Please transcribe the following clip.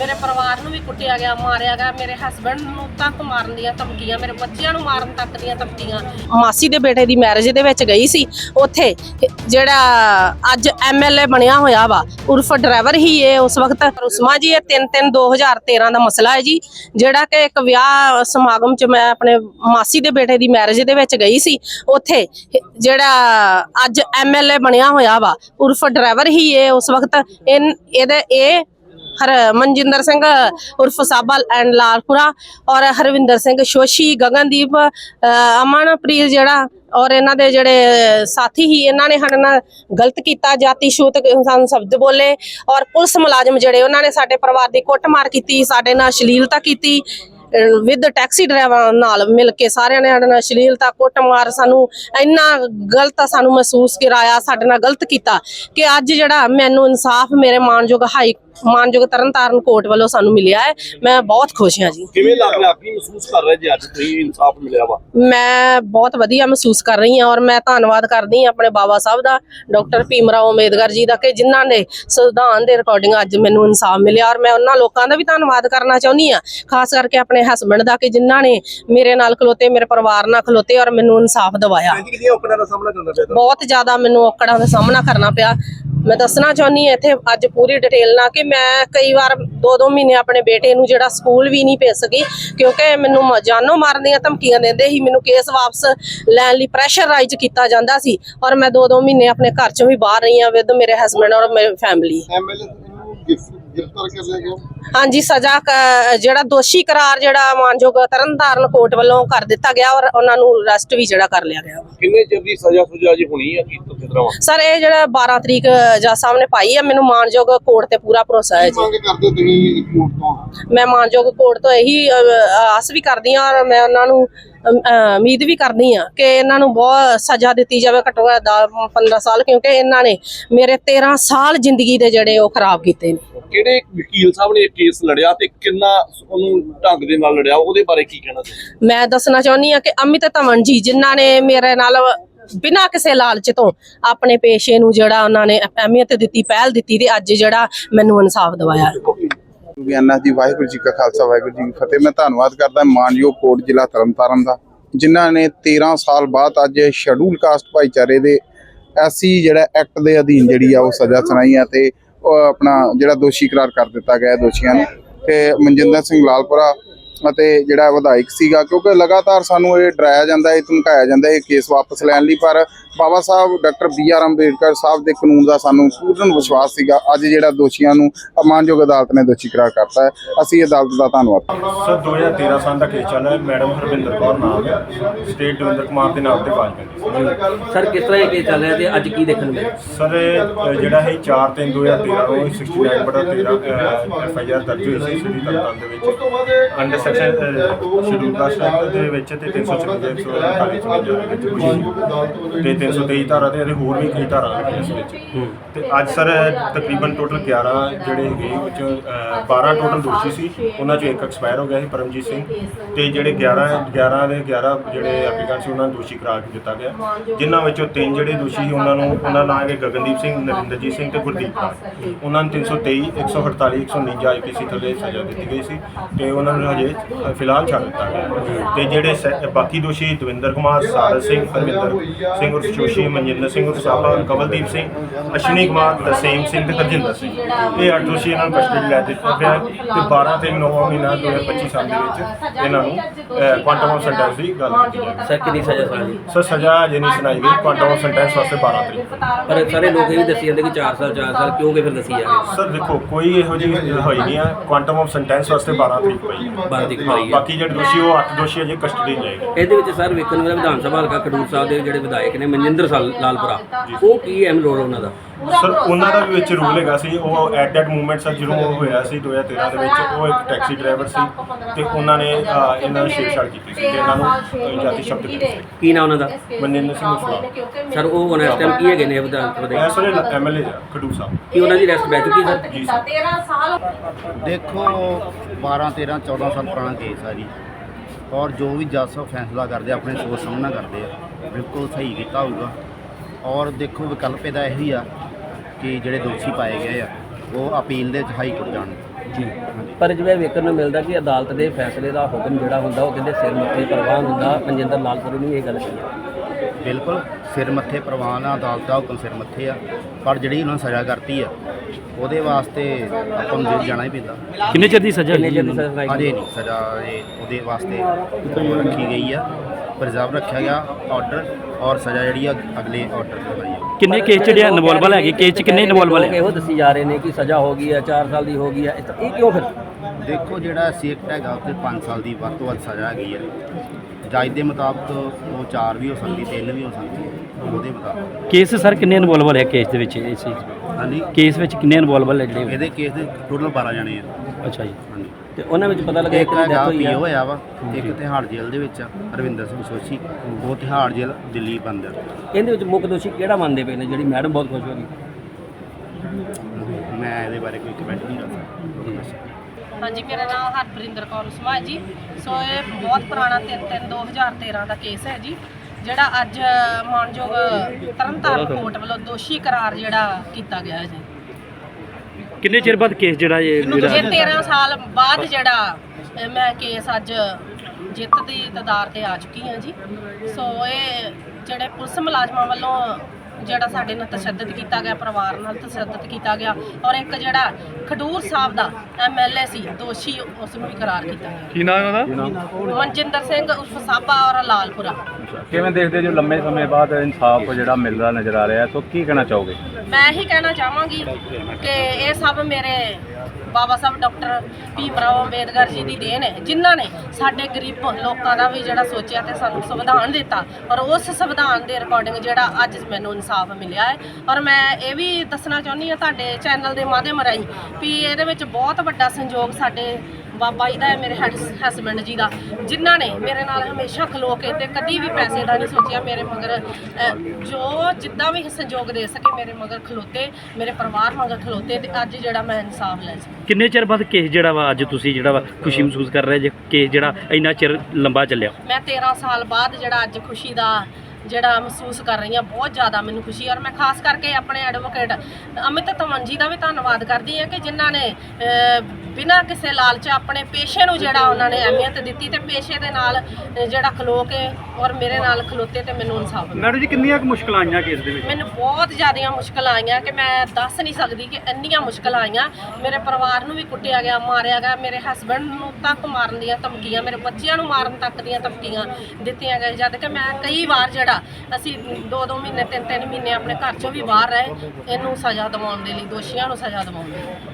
ਮੇਰੇ ਪਰਿਵਾਰ ਨੂੰ ਵੀ ਕੁੱਟਿਆ ਗਿਆ, ਮਾਰਿਆ ਗਿਆ, ਮੇਰੇ ਹਸਬੰਡ ਨੂੰ ਤੱਕ ਮਾਰਨ ਦੀਆਂ ਧਮਕੀਆਂ, ਮੇਰੇ ਬੱਚਿਆਂ ਨੂੰ ਮਾਰਨ ਤੱਕ ਦੀਆਂ ਧਮਕੀਆਂ। ਮਾਸੀ ਦੇ ਬੇਟੇ ਦੀ ਮੈਰਿਜ ਦੇ ਵਿੱਚ ਗਈ ਸੀ, ਉੱਥੇ ਜਿਹੜਾ ਅੱਜ ਐਮਐਲਏ ਬਣਿਆ ਹੋਇਆ ਵਾ, ਉਰਫ ਡਰਾਈਵਰ ਹੀ ਇਹ ਉਸ ਵਕਤ। ਉਸਮਾ ਜੀ, ਇਹ 3 3 2013 ਦਾ ਮਸਲਾ ਹੈ ਜੀ, ਜਿਹੜਾ ਕਿ ਇੱਕ ਵਿਆਹ ਸਮਾਗਮ 'ਚ ਮੈਂ ਆਪਣੇ ਮਾਸੀ ਦੇ ਬੇਟੇ ਦੀ ਮੈਰਿਜ ਦੇ ਵਿੱਚ ਗਈ ਸੀ, ਉੱਥੇ ਜਿਹੜਾ ਅੱਜ ਐਮਐਲਏ ਬਣਿਆ ਹੋਇਆ ਵਾ, ਉਰਫ ਡਰਾਈਵਰ ਹੀ ਇਹ ਉਸ ਵਕਤ। ਇਹਦੇ ਇਹ ਹਰ ਮਨਜਿੰਦਰ ਸਿੰਘ, ਉਰਫ ਸਾਬਾ ਐਂਡ ਲਾਲਪੁਰਾ ਔਰ ਹਰਵਿੰਦਰ ਸਿੰਘ ਸ਼ੋਸ਼ੀ, ਗਗਨਦੀਪ ਅਮਨਪ੍ਰੀਤ ਜਿਹੜਾ ਔਰ ਇਹਨਾਂ ਦੇ ਜਿਹੜੇ ਸਾਥੀ ਹੀ, ਇਹਨਾਂ ਨੇ ਸਾਡੇ ਨਾਲ ਗਲਤ ਕੀਤਾ, ਜਾਤੀ ਛੂਤ ਸਾਨੂੰ ਸ਼ਬਦ ਬੋਲੇ ਔਰ ਪੁਲਿਸ ਮੁਲਾਜ਼ਮ ਜਿਹੜੇ ਉਹਨਾਂ ਨੇ ਸਾਡੇ ਪਰਿਵਾਰ ਦੀ ਕੁੱਟਮਾਰ ਕੀਤੀ, ਸਾਡੇ ਨਾਲ ਅਸ਼ਲੀਲਤਾ ਕੀਤੀ ਵਿਦ ਟੈਕਸੀ ਡਰਾਈਵਰ ਨਾਲ ਮਿਲ ਕੇ ਸਾਰਿਆਂ ਨੇ ਸਾਡੇ ਨਾਲ ਅਸ਼ਲੀਲਤਾ, ਕੁੱਟਮਾਰ ਸਾਨੂੰ ਇੰਨਾ ਗਲਤ ਸਾਨੂੰ ਮਹਿਸੂਸ ਕਰਾਇਆ, ਸਾਡੇ ਨਾਲ ਗਲਤ ਕੀਤਾ ਕਿ ਅੱਜ ਜਿਹੜਾ ਮੈਨੂੰ ਇਨਸਾਫ ਮੇਰੇ ਮਾਨਯੋਗ ਹਾਈ ਮਾਨਯੋਗ ਤਰਨਤਾਰਨ ਕੋਰਟ ਵੱਲੋਂ ਸਾਨੂੰ ਮਿਲਿਆ ਹੈ। ਮੈਂ ਬਹੁਤ ਖੁਸ਼ ਹਾਂ ਜੀ। ਕਿਵੇਂ ਲੱਗ ਰਿਹਾ? ਕੀ ਮਹਿਸੂਸ ਕਰ ਰਹੇ ਜੀ ਅੱਜ? ਤੁਸੀਂ ਇਨਸਾਫ ਮਿਲਿਆ ਵਾ। ਮੈਂ ਬਹੁਤ ਵਧੀਆ ਮਹਿਸੂਸ ਕਰ ਰਹੀ ਹਾਂ ਔਰ ਮੈਂ ਧੰਨਵਾਦ ਕਰਦੀ ਹਾਂ ਆਪਣੇ ਬਾਬਾ ਸਾਹਿਬ ਦਾ ਡਾਕਟਰ ਭੀਮਰਾਓ ਅੰਬੇਦਕਰ ਜੀ ਦਾ ਕਿ ਜਿਨ੍ਹਾਂ ਨੇ ਸੰਵਿਧਾਨ ਦੇ ਰਿਕਾਰਡਿੰਗ ਅੱਜ ਮੈਨੂੰ ਇਨਸਾਫ ਮਿਲਿਆ ਔਰ ਮੈਂ ਉਹਨਾਂ ਲੋਕਾਂ ਦਾ ਵੀ ਧੰਨਵਾਦ ਕਰਨਾ ਚਾਹੁੰਦੀ ਹਾਂ। ਖਾਸ ਕਰਕੇ ਆਪਣੇ ਹਸਬੰਡ ਦਾ ਕਿ ਜਿਨ੍ਹਾਂ ਨੇ ਮੇਰੇ ਨਾਲ ਖਲੋਤੇ ਮੇਰੇ ਪਰਿਵਾਰ ਨਾਲ ਖਲੋਤੇ ਔਰ ਮੈਨੂੰ ਇਨਸਾਫ ਦਿਵਾਇਆ। ਬਹੁਤ ਜ਼ਿਆਦਾ ਮੈਨੂੰ ਔਕੜਾਂ ਦਾ ਸਾਹਮਣਾ ਕਰਨਾ ਪਿਆ। ਮੈਂ ਦੱਸਣਾ ਚਾਹੁੰਦੀ ਹਾਂ ਇੱਥੇ ਅੱਜ ਪੂਰੀ ਡਿਟੇਲ ਨਾਲ ਕਿ ਮੈਂ ਕਈ ਵਾਰ ਦੋ ਦੋ ਮਹੀਨੇ ਆਪਣੇ ਬੇਟੇ ਨੂੰ ਜਿਹੜਾ ਸਕੂਲ ਵੀ ਨਹੀਂ ਭੇਜ ਸਕੀ, ਕਿਉਂਕਿ ਮੈਨੂੰ ਮ- ਜਾਨੋਂ ਮਾਰਨ ਦੀਆਂ ਧਮਕੀਆਂ ਦਿੰਦੇ ਸੀ, ਮੈਨੂੰ ਕੇਸ ਵਾਪਸ ਲੈਣ ਲਈ ਪ੍ਰੈਸ਼ਰਾਈਜ਼ ਕੀਤਾ ਜਾਂਦਾ ਸੀ ਔਰ ਮੈਂ ਦੋ ਦੋ ਮਹੀਨੇ ਆਪਣੇ ਘਰ ਚੋਂ ਵੀ ਬਾਹਰ ਰਹੀ ਹਾਂ ਵਿਦ ਮੇਰੇ ਹਸਬੰਡ ਔਰ ਮੇਰੀ ਫੈਮਿਲੀ ਐਮਐਲਏ ਨੂੰ ਗਿਫਟ ਗ੍ਰਿਫਤਾਰ ਕਰ ਲਿਆ ਗਿਆ। ਹਾਂਜੀ ਸਜ਼ਾ ਕ- ਜਿਹੜਾ ਦੋਸ਼ੀ ਕਰਾਰ ਜਿਹੜਾ ਮਾਨਯੋਗ ਤਰਨਤਾਰਨ ਕੋਰਟ ਵੱਲੋਂ ਕਰ ਦਿੱਤਾ ਗਿਆ ਔਰ ਉਹਨਾਂ ਨੂੰ ਅਰੈਸਟ ਵੀ ਜਿਹੜਾ ਕਰ ਲਿਆ ਗਿਆ। ਕਿੰਨੇ ਚਿਰ ਦੀ ਸਜ਼ਾ ਸੁਜਾ ਜੀ ਹੋਣੀ ਹੈ ਕੀ ਤੋਂ ਕਿਦਾਂ ਵਾ? ਸਰ ਇਹ ਜਿਹੜਾ 12 ਤਰੀਕ ਜੱਜ ਸਾਹਿਬ ਨੇ ਪਾਈ ਹੈ ਮੈਨੂੰ ਮਾਨਯੋਗ ਕੋਰਟ ਤੇ ਪੂਰਾ ਭਰੋਸਾ ਹੈ ਜੀ। ਮੰਗ ਕਰਦੇ ਤੁਸੀਂ ਕੋਰਟ ਤੋਂ? ਮੈਂ ਮਾਨਯੋਗ ਕੋਰਟ ਤੋਂ ਇਹੀ ਅਹ, ਆਸ ਵੀ ਕਰਦੀ ਹਾਂ ਔਰ ਮੈਂ ਉਹਨਾਂ ਨੂੰ ਉਮੀਦ ਵੀ ਕਰਦੀ ਹਾਂ ਕਿ ਇਹਨਾਂ ਨੂੰ ਬਹੁਤ ਸਜ਼ਾ ਦਿੱਤੀ ਜਾਵੇ ਘੱਟੋ ਘੱਟ 15 ਸਾਲ ਕਿਉਂਕਿ ਇਹਨਾਂ ਨੇ ਮੇਰੇ 13 ਸਾਲ ਜ਼ਿੰਦਗੀ ਦੇ ਜਿਹੜੇ ਉਹ ਖਰਾਬ ਕੀਤੇ ਨੇ। ਕਿਹੜੇ ਵਕੀਲ ਸਾਹਿਬ ਨੇ ਇਹ ਕੇਸ ਲੜਿਆ ਤੇ ਕਿੰਨਾ ਉਹਨੂੰ ਢੰਗ ਦੇ ਨਾਲ ਲੜਿਆ? ਉਹਦੇ ਬਾਰੇ ਕੀ ਕਹਿਣਾ ਚਾਹੁੰਦੇ? ਮੈਂ ਦੱਸਣਾ ਚਾਹੁੰਦੀ ਹਾਂ ਕਿ ਅਮਿਤ ਧਵਨ ਜੀ ਜਿਨ੍ਹਾਂ ਨੇ ਮੇਰੇ ਨਾਲ ਬਿਨਾਂ ਕਿਸੇ ਲਾਲਚ ਤੋਂ ਆਪਣੇ ਪੇਸ਼ੇ ਨੂੰ ਜਿਹੜਾ ਉਹਨਾਂ ਨੇ ਅਹਿਮੀਅਤ ਦਿੱਤੀ ਪਹਿਲ ਦਿੱਤੀ ਤੇ ਅੱਜ ਜਿਹੜਾ ਮੈਨੂੰ ਇਨਸਾਫ ਦਿਵਾਇਆ। ਬਿਆਨਾ ਜੀ, ਵਾਹਿਗੁਰੂ ਜੀ ਕਾ ਖਾਲਸਾ, ਵਾਹਿਗੁਰੂ ਜੀ ਕੀ ਫਤਿਹ। ਮੈਂ ਧੰਨਵਾਦ ਕਰਦਾ ਮਾਨਯੋਗ ਕੋਟ ਜ਼ਿਲ੍ਹਾ ਤਰਨਤਾਰਨ ਦਾ, ਜਿਨ੍ਹਾਂ ਨੇ 13 ਸਾਲ ਬਾਅਦ ਅੱਜ ਸ਼ੈਡਿਊਲ ਕਾਸਟ ਭਾਈਚਾਰੇ ਦੇ ਐਸੀ ਜਿਹੜਾ ਐਕਟ ਦੇ ਅਧੀਨ ਜਿਹੜੀ ਆ ਉਹ ਸਜ਼ਾ ਸੁਣਾਈ ਆ ਤੇ ਉਹ ਆਪਣਾ ਜਿਹੜਾ ਦੋਸ਼ੀ ਕਰਾਰ ਕਰ ਦਿੱਤਾ ਗਿਆ ਦੋਸ਼ੀਆਂ ਨੂੰ। ਤੇ ਮਨਜਿੰਦਰ ਸਿੰਘ ਲਾਲਪੁਰਾ ਅਤੇ ਜਿਹੜਾ ਵਿਧਾਇਕ ਸੀਗਾ ਕਿਉਂਕਿ ਲਗਾਤਾਰ ਸਾਨੂੰ ਇਹ ਡਰਾਇਆ ਜਾਂਦਾ ਹੈ ਧਮਕਾਇਆ ਜਾਂਦਾ ਹੈ ਇਹ ਕੇਸ ਵਾਪਸ ਲੈਣ ਲਈ ਪਰ Baba Sahib doctor B R Ambedkar Sahib ਦੇ ਕਾਨੂੰਨ ਦਾ ਸਾਨੂੰ ਪੂਰਨ ਵਿਸ਼ਵਾਸ ਸੀਗਾ। ਅੱਜ ਜਿਹੜਾ ਦੋਸ਼ੀਆਂ ਨੂੰ ਮਾਨਯੋਗ ਅਦਾਲਤ ਨੇ ਦੋਸ਼ੀ ਕਰਾਰ ਕਰਤਾ ਹੈ। ਅਸੀਂ ਅਦਾਲਤ ਦਾ ਧੰਨਵਾਦ ਸਰ 2013 ਸਾਲ ਦਾ ਕੇਸ ਚੱਲ ਰਿਹਾ ਹੈ। ਮੈਡਮ ਹਰਵਿੰਦਰ ਕੌਰ ਨਾਮ ਹੈ ਸਟੇਟ ਦਵਿੰਦਰ ਕੁਮਾਰ ਦੇ ਨਾਮ ਤੇ ਫਾਈਲ ਪੈਂਦੀ ਸਰ ਕਿਸ ਤਰ੍ਹਾਂ ਇਹ ਕੇਸ ਚੱਲ ਰਿਹਾ ਤੇ ਅੱਜ ਕੀ ਦੇਖਣ ਨੂੰ ਮਿਲਿਆ? ਸਰ ਇਹ, ਜਿਹੜਾ ਹੈ 4 3 2013 ਨੂੰ 69 ਬਟਾ 13 ਐਫ ਆਈ ਆਰ ਦਰਜ ਹੋਈ ਸੀ ਸਿਟੀ ਤਰਨਤਾਰਨ ਦੇ ਵਿੱਚ। ਅੰਡਰ ਸੈਕਸ਼ਨ ਸ਼ਡਿਊਲ ਕਾਸਟ ਦੇ ਵਿੱਚ ਤੇ 356 148 ਦੇ ਵਿੱਚ ਹੋਈ। ਤੇ 323 ਧਾਰਾ ਤੇ ਇਹਦੇ ਹੋਰ ਵੀ ਕਈ ਧਾਰਾ ਨੇ ਇਸ ਵਿੱਚ। ਤੇ ਅੱਜ ਸਰ ਤਕਰੀਬਨ ਟੋਟਲ 11 ਜਿਹੜੇ ਹੈਗੇ ਉਹ 'ਚ ਅ, 12 ਟੋਟਲ ਦੋਸ਼ੀ ਸੀ। ਉਹਨਾਂ ਚੋਂ ਇੱਕ ਐਕਸਪਾਇਰ ਹੋ ਗਿਆ ਸੀ ਪਰਮਜੀਤ ਸਿੰਘ। ਤੇ ਜਿਹੜੇ 11 11 ਦੇ 11 ਜਿਹੜੇ ਐਪਲੀਕੈਂਟ ਸੀ ਉਹਨਾਂ ਨੂੰ ਦੋਸ਼ੀ ਕਰਾਰ ਦਿੱਤਾ ਗਿਆ। ਜਿਨ੍ਹਾਂ ਵਿੱਚੋਂ ਤਿੰਨ ਜਿਹੜੇ ਦੋਸ਼ੀ ਸੀ ਉਹਨਾਂ ਨੂੰ ਉਹਨਾਂ ਨਾਂ ਹੈਗੇ ਗਗਨਦੀਪ ਸਿੰਘ ਨਰਿੰਦਰਜੀਤ ਸਿੰਘ ਤੇ ਗੁਰਦੀਪ ਕੌਰ। ਉਹਨਾਂ ਨੂੰ 323 148 149 ਆਈਪੀਸੀ ਥੱਲੇ ਸਜ਼ਾ ਦਿੱਤੀ ਗਈ ਸੀ। ਤੇ ਉਹਨਾਂ ਨੂੰ ਹਜੇ ਅ, ਫਿਲਹਾਲ ਛੱਡ ਦਿੱਤਾ ਗਿਆ ਤੇ ਜਿਹੜੇ ਸੈ- ਬਾਕੀ ਦੋਸ਼ੀ ਦਵਿੰਦਰ ਕੁਮਾਰ ਸਾਰਸ ਸਿੰਘ ਹਰਵਿੰਦਰ ਸਿੰਘ ਉਰਫ ਜੋਸ਼ੀ ਮਨਜਿੰਦਰ ਸਿੰਘ ਉਰਫ ਸਾਬਾ ਕਵਲਦੀਪ ਸਿੰਘ ਅਸ਼ਵਨੀ ਕੁਮਾਰ ਤਰਸੇਮ ਸਿੰਘ ਤੇ ਹਰਜਿੰਦਰ ਸਿੰਘ। ਇਹ ਅੱਠ ਦੋਸ਼ੀ ਇਹਨਾਂ ਨੂੰ ਕਸਟਡੀ ਲੈ ਦਿੱਤਾ ਗਿਆ ਹੈ। ਤੇ 12 ਤੇ 9 ਮਹੀਨਾ 2025 ਸਾਲ ਦੇ ਵਿੱਚ ਇਹਨਾਂ ਨੂੰ ਕੁਆਂਟਮ ਆਫ ਸੈਂਟੈਂਸ ਦੀ ਗੱਲ ਕੀਤੀ ਜਾਵੇ ਸਰ ਕਿੰਨੀ ਸਜ਼ਾ ਸੁਣਾਈ ਸਰ ਸਜ਼ਾ ਨਹੀਂ ਸੁਣਾਈ ਗਈ। ਕੁਆਂਟਮ ਆਫ ਸੈਂਟੈਂਸ ਵਾਸਤੇ 12 ਤਰੀਕ। ਪਰ ਸਾਰੇ ਲੋਕ ਇਹ ਵੀ ਦੱਸੀ ਜਾਂਦੇ ਕਿ 4 ਸਾਲ 4 ਸਾਲ ਕਿਉਂ ਕਿ ਫਿਰ ਦੱਸੀ ਜਾ ਰਹੀ ਸਰ ਦੇਖੋ ਕੋਈ ਇਹੋ ਜਿਹੀ ਹੋਈ ਨਹੀਂ ਆ ਕੁਆਂਟਮ ਆਫ ਸੈਂਟੈਂਸ ਵਾਸਤੇ 12 ਤਰੀਕ ਪਈ ਹੈ। 12 ਤਰੀਕ ਹਾਂ, ਪਈ ਹੈ। ਬਾਕੀ ਜਿਹੜੇ ਦੋਸ਼ੀ ਉਹ 8 ਦੋਸ਼ੀ ਅਜੇ ਕਸਟਡੀ ਜਾਏਗੇ ਇਹਦੇ ਵਿੱਚ ਸਰ ਵੇਖਣ ਵਾਲਾ ਵਿਧਾਨ ਸਭਾ ਹਲਕਾ ਖਡੂਰ ਸਾਹਿਬ ਦੇ ਜਿਹੜੇ ਵਿਧਾਇਕ ਨੇ ਮਨਜਿੰਦਰ ਸਾਲ ਲਾਲਪੁਰਾ। ਉਹ ਕੀ ਅਹਿਮ ਰੋਲ ਉਹਨਾਂ ਦਾ? ਸਰ ਉਹਨਾਂ ਦਾ ਵੀ ਵਿੱਚ ਰੂਲ ਹੈਗਾ ਸੀ ਉਹ ਐਟ ਦੈਟ ਮੂਵਮੈਂਟ ਸਰ ਜਦੋਂ ਉਹ ਹੋਇਆ ਸੀ 2013 ਦੇ ਵਿੱਚ ਉਹ ਇੱਕ ਟੈਕਸੀ ਡਰਾਈਵਰ ਸੀ ਤੇ ਉਹਨਾਂ ਨੇ ਇਹਨਾਂ ਨੂੰ ਛੇੜਛਾੜ ਕੀਤੀ ਸੀ ਤੇ ਇਹਨਾਂ ਨੂੰ ਅਹ, ਜਾਤੀ ਸ਼ਬਦ ਦਿੱਤੇ ਸੀ ਕੀ ਨਾਂ ਉਹਨਾਂ ਦਾ? ਮਨਿੰਦਰ ਸਿੰਘ ਉਸਲਾ ਸਰ ਉਹ ਹੁਣ ਇਸ ਟਾਈਮ ਕੀ ਹੈਗੇ ਨੇ ਵਿਧਾਨ ਸਭਾ ਦੇ। ਮੈਂ ਸਰ ਐਮਐਲਏ ਖਡੂਰ ਸਾਹਿਬ। ਕੀ ਉਹਨਾਂ ਦੀ ਰੈਸਟ ਬੈ ਚੁੱਕੀ ਸਰ? ਜੀ ਸਰ ਦੇਖੋ 12 13 14 ਸਾਲ ਪੁਰਾਣਾ ਕੇਸ ਆ ਜੀ। ਔਰ ਜੋ ਵੀ ਜੱਜ ਸਾਹਿਬ ਫੈਸਲਾ ਕਰਦੇ ਆ, ਆਪਣੇ ਸੋਚ ਸਮਝ ਨਾਲ ਕਰਦੇ ਆ ਬਿਲਕੁਲ ਸਹੀ ਕੀਤਾ ਹੋਊਗਾ। ਔਰ ਦੇਖੋ ਵਿਕਲਪ ਇਹਦਾ ਇਹੀ ਆ ਕਿ ਜਿਹੜੇ ਦੋਸ਼ੀ ਪਾਏ ਗਏ ਆ ਉਹ ਅਪੀਲ ਦੇ ਵਿੱਚ ਹਾਈ ਕੋਰਟ ਜਾਣ ਜੀ। ਪਰ ਜਿਵੇਂ ਵੇਖਣ ਨੂੰ ਮਿਲਦਾ ਕਿ ਅਦਾਲਤ ਦੇ ਫੈਸਲੇ ਦਾ ਹੁਕਮ ਜਿਹੜਾ ਹੁੰਦਾ ਉਹ ਕਹਿੰਦੇ ਸਿਰ ਮੱਥੇ ਪ੍ਰਵਾਨ ਹੁੰਦਾ ਮਨਜਿੰਦਰ ਲਾਲਪੁਰੀ ਨੇ ਇਹ ਗੱਲ ਕਹੀ ਬਿਲਕੁਲ ਸਿਰ ਮੱਥੇ ਪ੍ਰਵਾਨ ਆ ਅਦਾਲਤ ਦਾ ਹੁਕਮ ਸਿਰ ਮੱਥੇ ਆ ਪਰ ਜਿਹੜੀ ਉਹਨਾਂ ਨੇ ਸਜ਼ਾ ਕਰਤੀ ਆ ਉਹਦੇ ਵਾਸਤੇ ਆਪਾਂ ਨੂੰ ਜੇਲ੍ਹ ਜਾਣਾ ਹੀ ਪੈਂਦਾ। ਕਿੰਨੇ ਚਿਰ ਦੀ ਸਜ਼ਾ ਕਿੰਨੇ ਚਿਰ ਦੀ ਸਜ਼ਾ? ਅਜੇ ਨਹੀਂ ਸਜ਼ਾ ਇਹ ਉਹਦੇ ਵਾਸਤੇ ਰੱਖੀ ਗਈ ਆ। ਪ੍ਰਿਜ਼ਰਵ ਰੱਖਿਆ ਗਿਆ ਆਰਡਰ ਔਰ ਸਜ਼ਾ ਜਿਹੜੀ ਆ ਅਗਲੇ ਆਰਡਰ ਤੇ ਹੋਈ ਆ ਕਿੰਨੇ ਕੇਸ ਜਿਹੜੇ ਇਨਵੋਲਵਲ ਹੈਗੇ? ਕੇਸ ਚ ਕਿੰਨੇ ਇਨਵੋਲਵਲ ਹੈ ਇਹੋ ਦੱਸੀ ਜਾ ਰਹੇ ਨੇ ਕਿ ਸਜ਼ਾ ਹੋ ਗਈ ਹੈ 4 ਸਾਲ ਦੀ ਹੋ ਗਈ ਹੈ ਇਹ ਕਿਉਂ ਫਿਰ? ਦੇਖੋ ਜਿਹੜਾ ਸੀ ਐਕਟ ਹੈਗਾ ਉੱਤੇ 5 ਸਾਲ ਦੀ ਵੱਧ ਤੋਂ ਵੱਧ ਸਜ਼ਾ ਹੈਗੀ ਆ। ਜੱਜ ਦੇ ਮੁਤਾਬਕ ਉਹ 4 ਵੀ ਹੋ ਸਕਦੀ 3 ਵੀ ਹੋ ਸਕਦੀ। ਉਹਦੇ ਮੁਤਾਬਕ। ਕੇਸ ਸਰ ਕਿੰਨੇ ਇਨਵੋਲਵਲ ਹੈ ਕੇਸ ਦੇ ਵਿੱਚ ਇਸ ਹਾਂਜੀ। ਕੇਸ ਵਿੱਚ ਕਿੰਨੇ ਇਨਵੋਲਵਲ ਹੈ ਜਿਹੜੇ? ਇਹਦੇ ਕੇਸ ਦੇ ਟੋਟਲ 12 ਜਣੇ ਆ। ਅੱਛਾ ਜੀ। ਹਾਂਜੀ। ਤੇ ਉਹਨਾਂ ਵਿੱਚ ਪਤਾ ਲੱਗਾ ਇੱਕ ਇੱਕ ਦੀ ਹੈਗਾ ਡੈਥ ਹੋਈ ਪੀਓ ਹੈ ਹੋਇਆ ਵਾ ਇੱਕ ਤਿਹਾੜ ਜੇਲ੍ਹ ਦੇ ਵਿੱਚ ਆ ਰਵਿੰਦਰ ਸਿੰਘ ਸੋਸ਼ੀ। ਉਹ ਤਿਹਾੜ ਜੇਲ੍ਹ ਦਿੱਲੀ ਬੰਦ ਆ। ਇਹਦੇ ਵਿੱਚ ਮੁੱਖ ਦੋਸ਼ੀ ਕਿਹੜਾ ਮੰਨਦੇ ਪਏ ਨੇ? ਜਿਹੜੀ ਮੈਡਮ ਬਹੁਤ ਖੁਸ਼ ਹੋ ਗਈ। ਮੈਂ ਇਹਦੇ ਬਾਰੇ ਕੋਈ ਕਮੈਂਟ ਨਹੀਂ ਕਰ ਸਕਦਾ। ਹਾਂਜੀ ਮੇਰਾ ਨਾਮ ਹਰਪ੍ਰਿੰਦਰ ਕੌਰ ਉਸਮਾ ਹੈ ਜੀ। ਸੋ ਇਹ ਬਹੁਤ ਪੁਰਾਣਾ 3 2013 ਦਾ ਕੇਸ ਹੈ ਜੀ। ਜਿਹੜਾ ਅੱਜ ਮਾਨਯੋਗ ਤਰਨਤਾਰਨ ਕੋਰਟ ਵੱਲੋਂ ਦੋਸ਼ੀ ਕਰਾਰ ਜਿਹੜਾ ਕੀਤਾ ਗਿਆ ਹੈ ਜੀ। ਕਿੰਨੇ ਚਿਰ ਬਾਅਦ ਕੇਸ ਜਿਹੜਾ ਇਹ ਇਹ ਜਿਹੜਾ 13 ਸਾਲ ਬਾਅਦ ਜਿਹੜਾ ਅਹ, ਮੈਂ ਕੇਸ ਅੱਜ ਜਿੱਤ ਦੀ ਤਦਾਰ ਤੇ ਆ ਚੁੱਕੀ ਹਾਂ ਜੀ। ਸੋ ਇਹ ਜਿਹੜੇ ਪੁਲਿਸ ਮੁਲਾਜ਼ਮਾਂ ਵੱਲੋਂ ਜਿਹੜਾ ਸਾਡੇ ਨਾਲ ਤਸ਼ੱਦਦ ਕੀਤਾ ਗਿਆ ਪਰਿਵਾਰ ਨਾਲ ਤਸ਼ੱਦਦ ਕੀਤਾ ਗਿਆ ਔਰ ਇੱਕ ਜਿਹੜਾ ਖਡੂਰ ਸਾਹਿਬ ਦਾ ਐਮਐਲਏ ਸੀ ਦੋਸ਼ੀ ਉਸ ਨੂੰ ਵੀ ਕਰਾਰ ਕੀਤਾ ਗਿਆ। ਕੀ ਨਾਮ ਹੈ ਉਹਦਾ? ਮਨਜਿੰਦਰ ਸਿੰਘ ਉਰਫ ਸਾਬਾ ਔਰ ਲਾਲਪੁਰਾ। ਕਿਵੇਂ ਦੇਖਦੇ ਜੋ ਲੰਮੇ ਸਮੇਂ ਬਾਅਦ ਇਨਸਾਫ ਜਿਹੜਾ ਮਿਲਦਾ ਨਜ਼ਰ ਆ ਰਿਹਾ? ਹੈ ਸੋ ਕੀ ਕਹਿਣਾ ਚਾਹੋਗੇ? ਮੈਂ ਇਹੀ ਕਹਿਣਾ ਚਾਹਾਂਗੀ ਕਿ ਇਹ ਸਭ ਮੇਰੇ ਬਾਬਾ ਸਾਹਿਬ ਡਾਕਟਰ ਭੀਮ ਰਾਓ ਅੰਬੇਦਕਰ ਜੀ ਦੀ ਦੇਣ ਹੈ, ਜਿਨ੍ਹਾਂ ਨੇ ਸਾਡੇ ਗਰੀਬ ਲੋਕਾਂ ਦਾ ਵੀ ਜਿਹੜਾ ਸੋਚਿਆ ਤੇ ਸਾਨੂੰ ਸੰਵਿਧਾਨ ਦਿੱਤਾ, ਔਰ ਉਸ ਸੰਵਿਧਾਨ ਦੇ ਰਿਕਾਰਡਿੰਗ ਜਿਹੜਾ ਅੱਜ ਮੈਨੂੰ ਇਨਸਾਫ ਮਿਲਿਆ ਹੈ। ਔਰ ਮੈਂ ਇਹ ਵੀ ਦੱਸਣਾ ਚਾਹੁੰਦੀ ਹਾਂ ਤੁਹਾਡੇ ਚੈਨਲ ਦੇ ਮਾਧਿਅਮ ਰਾਹੀਂ ਵੀ ਇਹਦੇ ਵਿੱਚ ਬਹੁਤ ਵੱਡਾ ਸੰਯੋਗ ਸਾਡੇ ਬਾਬਾ ਜੀ ਦਾ ਹੈ ਮੇਰੇ ਹਸਬੰਡ ਜੀ ਦਾ ਜਿਨ੍ਹਾਂ ਨੇ ਮੇਰੇ ਨਾਲ ਹਮੇਸ਼ਾ ਖਲੋ ਕੇ ਤੇ ਕਦੀ ਵੀ ਪੈਸੇ ਦਾ ਨਹੀਂ ਸੋਚਿਆ ਮੇਰੇ ਮਗਰ ਜੋ ਜਿੱਦਾਂ ਵੀ ਸੰਯੋਗ ਦੇ ਸਕੇ ਮੇਰੇ ਮਗਰ ਖਲੋਤੇ ਮੇਰੇ ਪਰਿਵਾਰ ਮਗਰ ਖਲੋਤੇ ਤੇ ਅੱਜ ਜਿਹੜਾ ਮੈਂ ਇਨਸਾਫ ਲੈ ਸਕੀ। ਕਿੰਨੇ ਚਿਰ ਬਾਅਦ ਕੇਸ ਜਿਹੜਾ ਵਾ ਅੱਜ ਤੁਸੀਂ ਜਿਹੜਾ ਵਾ ਖੁਸ਼ੀ ਮਹਿਸੂਸ ਕਰ ਰਹੇ ਜੇ? ਕੇਸ ਜਿਹੜਾ ਇੰਨਾ ਚਿਰ ਲੰਬਾ ਚੱਲਿਆ? ਮੈਂ 13 ਸਾਲ ਬਾਅਦ ਜਿਹੜਾ ਅੱਜ ਖੁਸ਼ੀ ਦਾ ਜਿਹੜਾ ਮਹਿਸੂਸ ਕਰ ਰਹੀ ਹਾਂ ਬਹੁਤ ਜ਼ਿਆਦਾ ਮੈਨੂੰ ਖੁਸ਼ੀ ਔਰ ਮੈਂ ਖਾਸ ਕਰਕੇ ਆਪਣੇ ਐਡਵੋਕੇਟ ਅਮਿਤ ਤਮਨ ਜੀ ਦਾ ਵੀ ਧੰਨਵਾਦ ਕਰਦੀ ਹਾਂ ਕਿ ਜਿਨ੍ਹਾਂ ਨੇ ਬਿਨਾਂ ਕਿਸੇ ਲਾਲਚ ਆਪਣੇ ਪੇਸ਼ੇ ਨੂੰ ਜਿਹੜਾ ਉਹਨਾਂ ਨੇ ਅਹਿਮੀਅਤ ਦਿੱਤੀ ਤੇ ਪੇਸ਼ੇ ਦੇ ਨਾਲ ਜਿਹੜਾ ਖਲੋ ਕੇ ਔਰ ਮੇਰੇ ਨਾਲ ਖਲੋਤੇ ਤੇ ਮੈਨੂੰ ਇਨਸਾਫ ਮਿਲਿਆ। ਮੈਡਮ ਜੀ ਕਿੰਨੀਆਂ ਕੁ ਮੁਸ਼ਕਲਾਂ ਆਈਆਂ ਕੇਸ ਦੇ ਵਿੱਚ? ਮੈਨੂੰ ਬਹੁਤ ਜ਼ਿਆਦੀਆਂ ਮੁਸ਼ਕਲਾਂ ਆਈਆਂ ਕਿ ਮੈਂ ਦੱਸ ਨਹੀਂ ਸਕਦੀ ਕਿ ਇੰਨੀਆਂ ਮੁਸ਼ਕਲਾਂ ਆਈਆਂ। ਮੇਰੇ ਪਰਿਵਾਰ ਨੂੰ ਵੀ ਕੁੱਟਿਆ ਗਿਆ ਮਾਰਿਆ ਗਿਆ ਮੇਰੇ ਹਸਬੰਡ ਨੂੰ ਤੱਕ ਮਾਰਨ ਦੀਆਂ ਧਮਕੀਆਂ ਮੇਰੇ ਬੱਚਿਆਂ ਨੂੰ ਮਾਰਨ ਤੱਕ ਦੀਆਂ ਧਮਕੀਆਂ ਦਿੱਤੀਆਂ ਗਈਆਂ ਜਦ ਕਿ ਮੈਂ ਕਈ ਵਾਰ ਜਿਹੜਾ ਅਸੀਂ ਦੋ ਦੋ ਮਹੀਨੇ, ਤਿੰਨ ਤਿੰਨ ਮਹੀਨੇ ਆਪਣੇ ਘਰ ਚੋਂ ਵੀ ਬਾਹਰ ਰਹੇ। ਇਹਨੂੰ ਸਜ਼ਾ ਦਿਵਾਉਣ ਦੇ ਲਈ, ਦੋਸ਼ੀਆਂ ਨੂੰ ਸਜ਼ਾ ਦਿਵਾਉਣ ਦੇ ਲਈ।